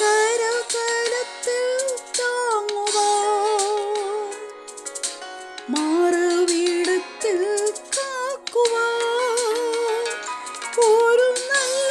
കരകലത്തിൽ താങ്ങുവാ. മാറുവിടത്തിൽ കാക്കുവാ. ഒരു നല്ല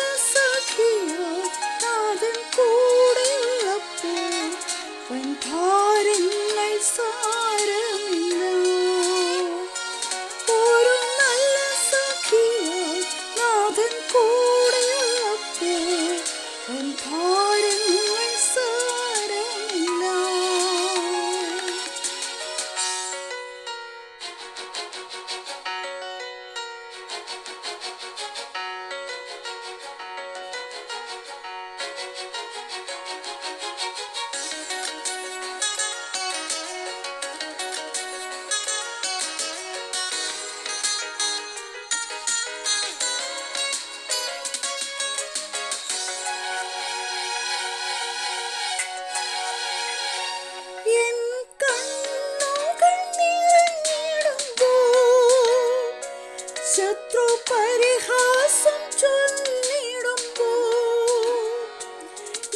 ശത്രു പരിഹാസം ചൊല്ലിടുമ്പോ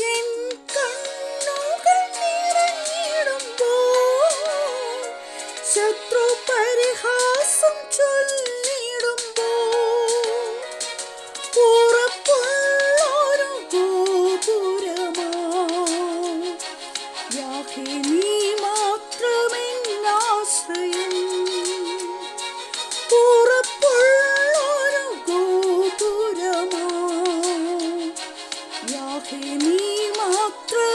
എൻ കണ്ണുകൾ നിറഞ്ഞിടുമ്പോ ശത്രു പരിഹാസം ചൊല്ലിടുമ്പോ ഉറപ്പുള്ളൊരു ഗോപുരമാ. യാഹി നീ മാത്രമെന്നാശ്രയം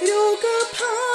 有个胖